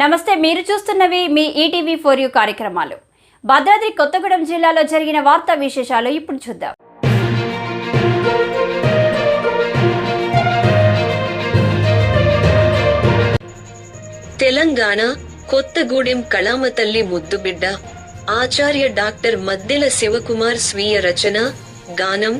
నమస్తే మీరు చూస్తున్నవి మీ ఈటీవీ ఫోర్ యూ కార్యక్రమాలు. భద్రాద్రి కొత్తగూడెం జిల్లాలో జరిగిన వార్తా విశేషాలు ఇప్పుడు చూద్దాం. తెలంగాణ కొత్తగూడెం కళామతల్లి ముద్దుబిడ్డ ఆచార్య డాక్టర్ మద్దెల శివకుమార్ స్వీయ రచన గానం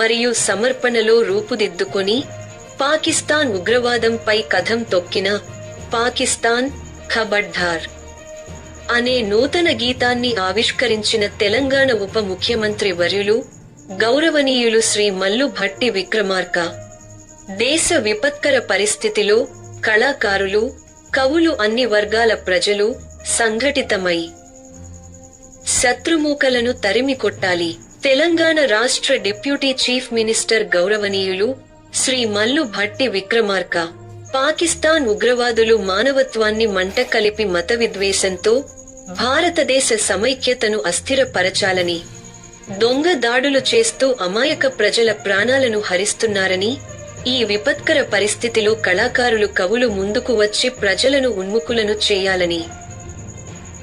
మరియు సమర్పణలో రూపుదిద్దుకొని పాకిస్తాన్ ఉగ్రవాదంపై కథం తొక్కిన పాకిస్తాన్ ఖబడ్డార్ అనే నూతన గీతాన్ని ఆవిష్కరించిన తెలంగాణ ఉప ముఖ్యమంత్రి వర్యులు గౌరవనీయులు శ్రీ మల్లు భట్టి విక్రమార్క. దేశ విపత్కర పరిస్థితిలో కళాకారులు కవులు అన్ని వర్గాల ప్రజలు సంఘటితమై శత్రుమూకలను తరిమి కొట్టాలి. తెలంగాణ రాష్ట్ర డిప్యూటీ చీఫ్ మినిస్టర్ గౌరవనీయులు శ్రీ మల్లు భట్టి విక్రమార్క. పాకిస్తాన్ ఉగ్రవాదులు మానవత్వాన్ని మంట కలిపి మత విద్వేషంతో భారతదేశ సమైక్యతను అస్థిరపరచాలని దొంగ దాడులు చేస్తూ అమాయక ప్రజల ప్రాణాలను హరిస్తున్నారని ఈ విపత్కర పరిస్థితిలో కళాకారులు కవులు ముందుకు వచ్చి ప్రజలను ఉన్ముఖులను చేయాలని.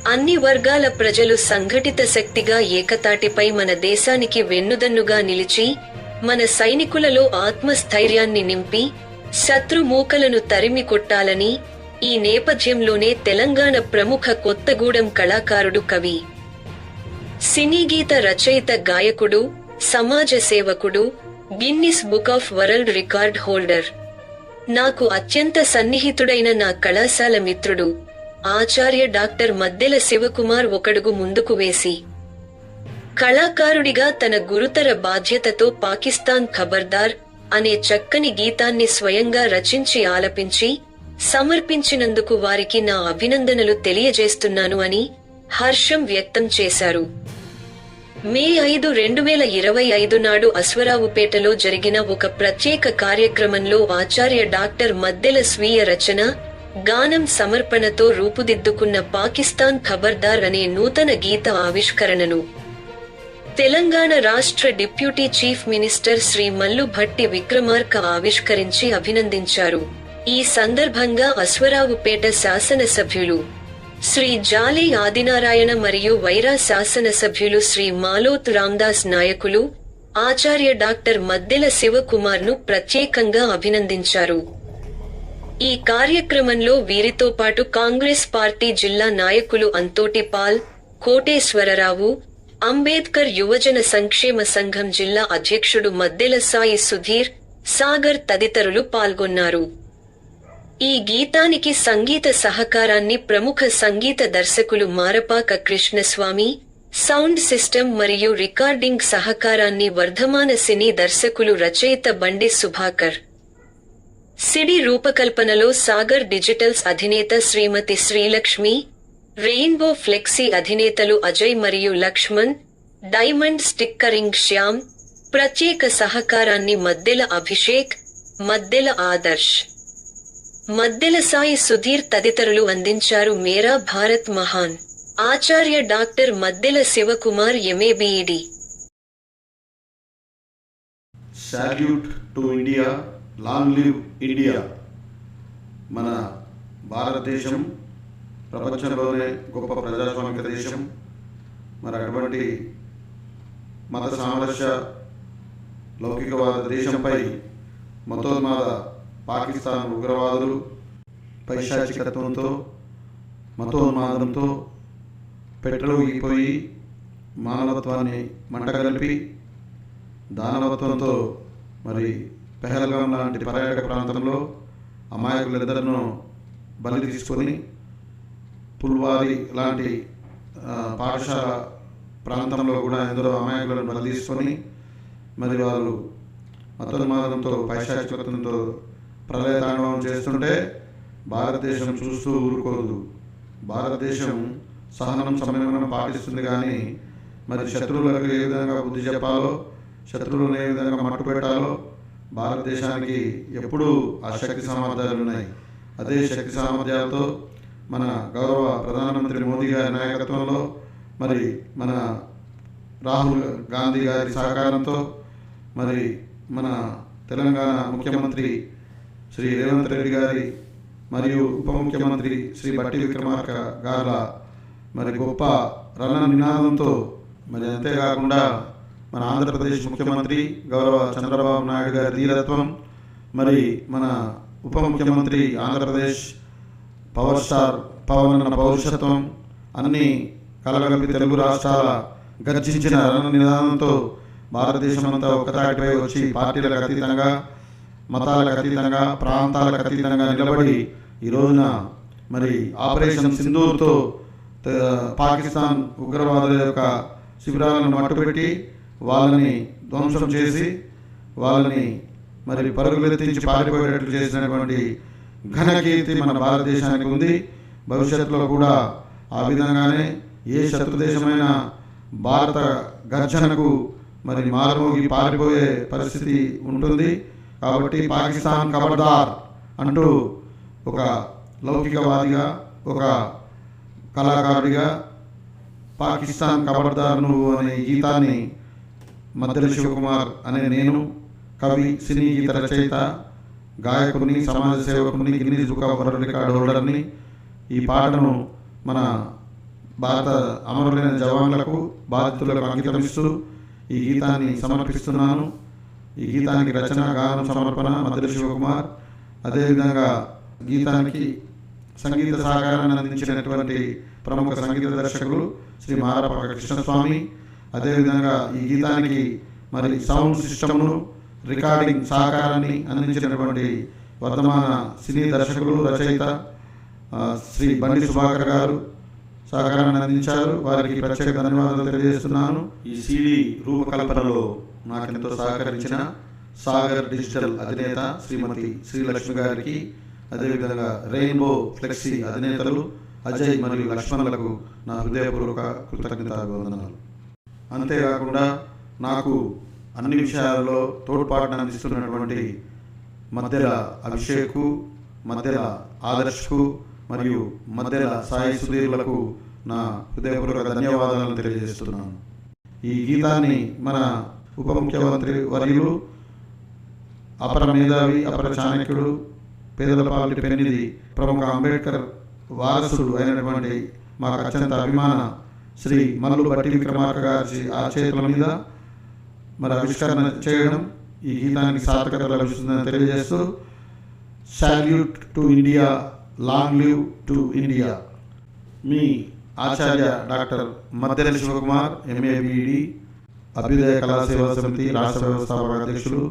అన్ని వర్గాల ప్రజలు సంఘటిత శక్తిగా ఏకతాటిపై మన దేశానికి వెన్నుదన్నుగా నిలిచి మన సైనికులలో ఆత్మస్థైర్యాన్ని నింపి శత్రు మూకలను తరిమి కొట్టాలని ఈ నేపథ్యంలోనే తెలంగాణ ప్రముఖ కొత్తగూడెం కళాకారుడు కవి. సినీ గీత రచయిత గాయకుడు సమాజ సేవకుడు Guinness book of world record holder. నాకు అత్యంత సన్నిహితుడైన నా కళాశాల మిత్రుడు ఆచార్య డాక్టర్ మద్దెల శివకుమార్ ఒకడుగు ముందుకు వేసి. కళాకారుడిగా తన గురుతర బాధ్యతతో పాకిస్తాన్ ఖబర్దార్ అనే చక్కని గీతాన్ని స్వయంగా రచించి ఆలపించి సమర్పించినందుకు వారికి నా అభినందనలు తెలియజేస్తున్నాను అని హర్షం వ్యక్తం చేశారు. మే ఐదు రెండు వేల ఇరవై ఐదు నాడు అశ్వరావుపేటలో జరిగిన ఒక ప్రత్యేక కార్యక్రమంలో ఆచార్య డాక్టర్ మద్దెల స్వీయ రచన గానం సమర్పణతో రూపుదిద్దుకున్న పాకిస్తాన్ ఖబర్దార్ అనే నూతన గీత ఆవిష్కరణను తెలంగాణ రాష్ట్ర deputy chief minister Shri Mallu Bhatti Vikramarka ఆవిష్కరించి అభినందించారు. ఈ సందర్భంగా అశ్వరావుపేట శాసనసభ్యులు శ్రీ జాలి ఆదినారాయణ మరియు వైరా శాసనసభ్యులు శ్రీ మాలోత్ రామ్దాస్ నాయకులు ఆచార్య డాక్టర్ మద్దెల శివకుమార్ను ప్రత్యేకంగా అభినందించారు. ఈ కార్యక్రమంలో వీరితో పాటు కాంగ్రెస్ పార్టీ జిల్లా నాయకులు అంతోటిపాల్ కోటేశ్వరరావు అంబేద్కర్ యువజన సంక్షేమ సంఘం జిల్లా అధ్యక్షుడు మద్దెల సాయి సుధీర్ సాగర్ తదితరులు పాల్గొన్నారు. ఈ గీతానికి సంగీత సహకారాన్ని ప్రముఖ సంగీత దర్శకులు మారపాక కృష్ణస్వామి సౌండ్ సిస్టమ్ మరియు రికార్డింగ్ సహకారాన్ని వర్ధమాన సినీ దర్శకులు రచయిత బండి సుభాకర్. సిడి రూపకల్పనలో సాగర్ డిజిటల్స్ అధినేత శ్రీమతి శ్రీలక్ష్మి రెయిన్బో ఫ్లెక్సీ అధినేతలు అజయ్ మరియు లక్ష్మణ్ డైమండ్ స్టిక్కరింగ్ శ్యామ్ ప్రత్యేక సహకారాన్ని మద్దెల అభిషేక్ మద్దెల ఆదర్శ్. మద్దెల సాయి సుధీర్ తదితరులు అందించారు మేరా భారత్ మహాన్. ఆచార్య doctor Maddela Shivakumar M A B Ed salute to India long live India మన భారతదేశం ప్రపంచంలోనే గొప్ప ప్రజాస్వామిక దేశం. మరి అటువంటి మత సామరస్య లౌకికవాద దేశంపై మతోన్మాద పాకిస్తాన్ ఉగ్రవాదులు పైశాచికత్వంతో మతోన్మాదంతో పెట్రోగిపోయి మానవత్వాన్ని మంటగలిపి దానవత్వంతో మరి పెహల్గాం లాంటి పర్యాటక ప్రాంతంలో అమాయకులందరినూ బలి తీసుకొని పుల్వారి లాంటి పాఠశాల ప్రాంతంలో కూడా ఎందరో అమాయకులను బలదీసుకొని మరి వాళ్ళు మతోన్మాదంతో పైశాచికతంతో ప్రళయ తాండవం చేస్తుంటే భారతదేశం చూస్తూ ఊరుకోదు. భారతదేశం సహనం సమన్వయం పాటిస్తుంది కానీ మరి శత్రువులకు ఏ విధంగా బుద్ధి చెప్పాలో శత్రువులను ఏ విధంగా మట్టు పెట్టాలో భారతదేశానికి ఎప్పుడూ ఆ శక్తి సామర్థ్యాలు ఉన్నాయి. అదే శక్తి సామర్థ్యాలతో మన గౌరవ ప్రధానమంత్రి మోదీ గారి నాయకత్వంలో మరి మన రాహుల్ గాంధీ గారి సహకారంతో మరి మన తెలంగాణ ముఖ్యమంత్రి శ్రీ రేవంత్ రెడ్డి గారి మరియు ఉప ముఖ్యమంత్రి శ్రీ బట్టి విక్రమార్క గారుల మరి గొప్ప రణ నినాదంతో మరి అంతేకాకుండా మన ఆంధ్రప్రదేశ్ ముఖ్యమంత్రి గౌరవ చంద్రబాబు నాయుడు గారి ధీరత్వం మరి మన ఉప ముఖ్యమంత్రి ఆంధ్రప్రదేశ్ పవర్ స్టార్ పవన్ అన్న పౌరుషత్వం అన్ని కలగలిపి తెలుగు రాష్ట్రాల గర్జించిన రణ నిదానంతో భారతదేశం అంతా ఒకతాటిపై వచ్చి పార్టీలకు అతీతంగా మతాలకు అతీతంగా ప్రాంతాలకు అతీతంగా నిలబడి ఈ రోజున మరి ఆపరేషన్ సింధూర్తో పాకిస్తాన్ ఉగ్రవాదుల యొక్క శిబిరాలను మట్టుపెట్టి వాళ్ళని ధ్వంసం చేసి వాళ్ళని మరి పరుగులెత్తించి పారిపోయేటట్లు చేసినటువంటి ఘనకీర్తి మన భారతదేశానికి ఉంది. భవిష్యత్తులో కూడా ఆ విధంగానే ఏ శత్రుదేశమైన భారత గర్జనకు మరి మారుమోగి పారిపోయే పరిస్థితి ఉంటుంది. కాబట్టి పాకిస్తాన్ కబర్దార్ అంటూ ఒక లౌకికవాదిగా ఒక కళాకారుడిగా పాకిస్తాన్ కబర్దార్ నువ్వు అనే గీతాన్ని మద్దెల శివకుమార్ అనే నేను కవి సినీ గీత రచయిత గాయకుని సమాజ సేవకుని Guinness book of world record హోల్డర్ని ఈ పాటను మన భారత అమరులైన జవాన్లకు బాధితులకు అంకితమిస్తూ ఈ గీతాన్ని సమర్పిస్తున్నాను. ఈ గీతానికి రచన గానం సమర్పణ మద్దెల శివకుమార్. అదేవిధంగా గీతానికి సంగీత సహకారాన్ని అందించినటువంటి ప్రముఖ సంగీత దర్శకులు శ్రీ మారపక కృష్ణస్వామి. అదేవిధంగా ఈ గీతానికి మరి సౌండ్ సిస్టమ్ను రికార్డింగ్ సహకారాన్ని అందించినటువంటి వర్తమాన సినీ దర్శకులు రచయిత శ్రీ బండి సుభాకర్ గారు సహకారాన్ని అందించారు. వారికి ప్రత్యేక ధన్యవాదాలు తెలియజేస్తున్నాను. ఈ సిడి రూపకల్పనలో నాకెంతో సహకరించిన సాగర్ డిజిటల్ అధినేత శ్రీమతి శ్రీలక్ష్మి గారికి అదేవిధంగా రెయిన్బో ఫ్లెక్సీ అధినేతలు అజయ్ మరియు లక్ష్మణులకు నా హృదయపూర్వక కృతజ్ఞత అభివందనాలు అంతేకాకుండా నాకు అన్ని విషయాలలో తోడ్పాటును అందిస్తున్నటువంటి మధ్యల అభిషేకు మధ్యల ఆదర్శకు మరియు మధ్యల సాయి సుధీర్లకు నా హృదయపూర్వక ధన్యవాదాలను తెలియజేస్తున్నాను. ఈ గీతాన్ని మన ఉప ముఖ్యమంత్రి వర్యులు అపర మేధావి అపర చాణక్యుడు పేదల పాలిటి పెన్నిది ప్రముఖ అంబేద్కర్ వారసుడు అయినటువంటి మాకు అత్యంత అభిమాన శ్రీ మల్లు బట్టి విక్రమార్క గారి ఆ చేతుల మీద మరి ఆవిష్కరణ చేయడం ఈ గీతానికి సార్థకత లభిస్తుందని తెలియజేస్తూ salute to India long live to India me Acharya doctor Maddela Shivakumar M A B Ed అభ్యుదయ కళాసేవా సమితి రాష్ట్ర వ్యవస్థాపక అధ్యక్షులు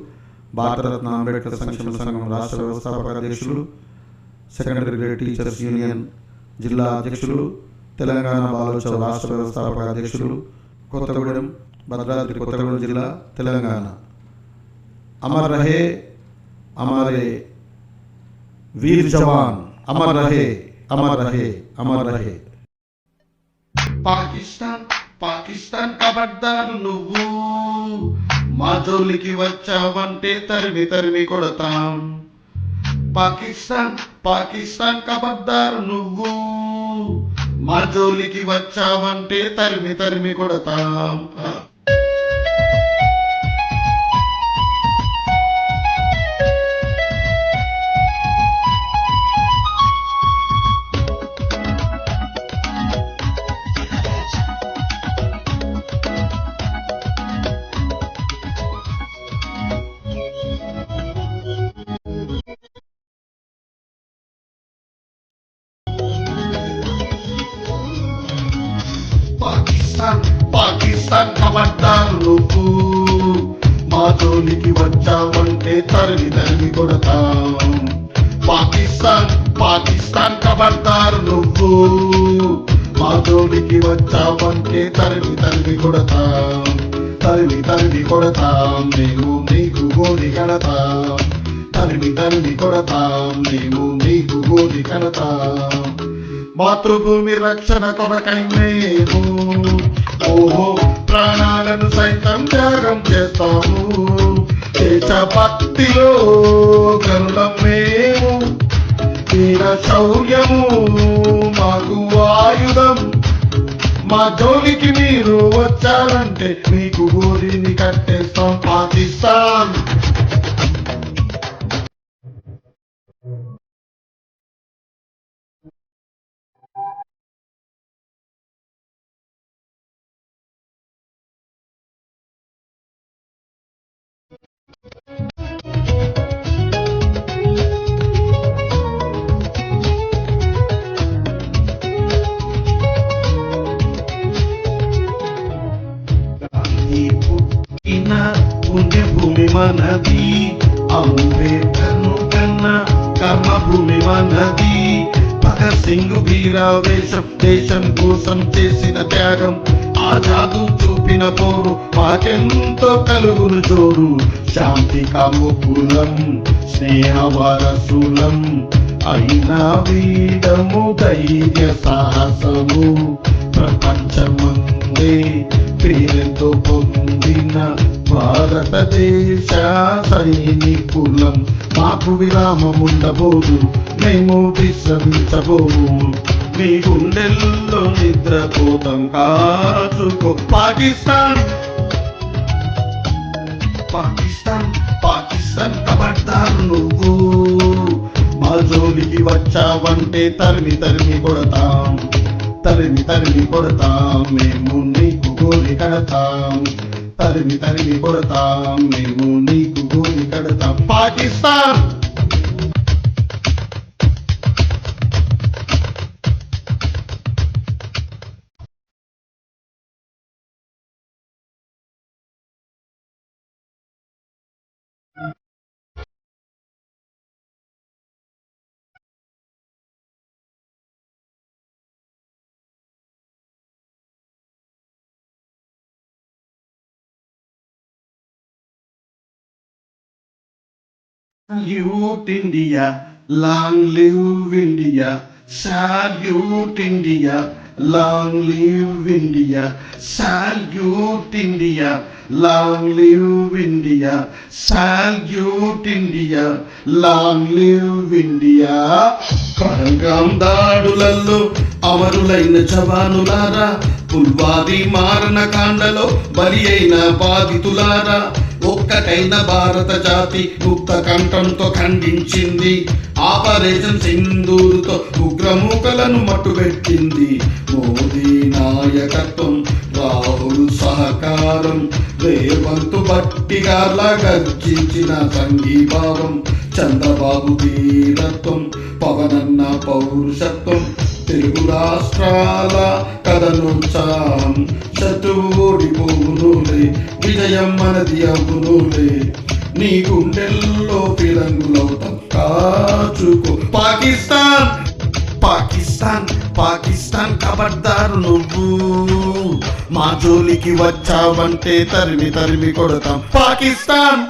భారతరత్న అంబేద్కర్ సంక్షేమ సంఘం రాష్ట్ర వ్యవస్థాపక అధ్యక్షులు సెకండరీ గ్రేడ్ టీచర్స్ యూనియన్ జిల్లా అధ్యక్షులు తెలంగాణ బాలోత్సవ రాష్ట్ర వ్యవస్థాపక అధ్యక్షులు కొత్తగూడెం భద్రాద్రి కొత్తగూడెం జిల్లా తెలంగాణ. అమర్ రహే అమరే వీర్ జవాన్ అమర్ రహే అమర్ రహే అమర్ రహే. పాకిస్తాన్ పాకిస్తాన్ కబడ్దారు నువ్వు. మా జోలికి వచ్చావంటే తరిమి తరిమి కొడతాం. పాకిస్తాన్ పాకిస్తాన్ కబడ్దారు నువ్వు. మా జోలికి వచ్చావంటే తరిమి తరిమి కొడతాం. జోలికి వచ్చావంటే తరిమి తరిమి కొడతాం పాకిస్తాన్ పాకిస్తాన్ కబడ్దారు నువ్వు. మా జోలికి వచ్చావంటే తరిమి తరిమి కొడతాం తరిమి తరిమి కొడతాం మేము నీకు గోడి కడతాం తరిమి తరిమి కొడతాం మేము నీకు గోడి కడతాం మాతృభూమి రక్షణ కొరకై మేము. ఓహో ప్రాణాలను సైతం త్యాగం చేస్తాము. దేశభక్తిలో గరుడం మేము వీర శౌర్యము మాకు ఆయుధం. మా జోలికి మీరు వచ్చారంటే మీకు ఊరిని కట్టేస్తాం పాకిస్తాన్ కోసం చేసిన త్యాగం ఆజాదు చూపిన పోరు మాకెంతో కలుగును చోరు శాంతి కాముకులం స్నేహ వారసులం అయినా వీడము ధైర్య సాహసము. ప్రపంచమందే పేరుతో పొందిన భారతదేశ సైనికులం. మాకు విరామం ఉండబోదు మేము విశ్రమించబోదు నీ గుండెల్లో నిద్రపోతాం కాచుకో. పాకిస్తాన్. పాకిస్తాన్ పాకిస్తాన్ కబడ్దారు నువ్వు. మా జోలికి వచ్చావంటే తరిమి తరిమి కొడతాం. తరిమి తరిమి కొడతాం. మేము నీకు గోలి కడతాం. తరిమి తరిమి కొడతాం. మేము నీకు గోలి కడతాం. Pakistan. Salute India, long live India. Salute India, long live India. Salute India, long live India. Salute India, long live India. పరంగాం దాడులలో అమరులైన జవానులారా పుల్వాది మారణ కాండలో బలి అయిన బాధితులారా ఒక్కటైన భారత జాతి గుప్త కంఠంతో ఖండించింది. ఆపరేషన్ సింధూరుతో ఉగ్రమూకలను మట్టుబెట్టింది. మోదీ నాయకత్వం రాహుల్ సహకారం రేవంతు బట్టిగార్లా గర్జించిన సంఘీభావం చంద్రబాబు వీరత్వం పవనన్న పౌరుషత్వం తెలుగు రాష్ట్రాల కథను శత్రువు ఓడిపోవునులే విజయం మనది అవునులే నీ గుండెల్లో ఫిరంగులవుతాం కాచుకో పాకిస్తాన్ పాకిస్తాన్ పాకిస్తాన్ కబడ్దారు నువ్వు। మా జోలికి వచ్చావంటే తరిమి తరిమి కొడతాం। పాకిస్తాన్!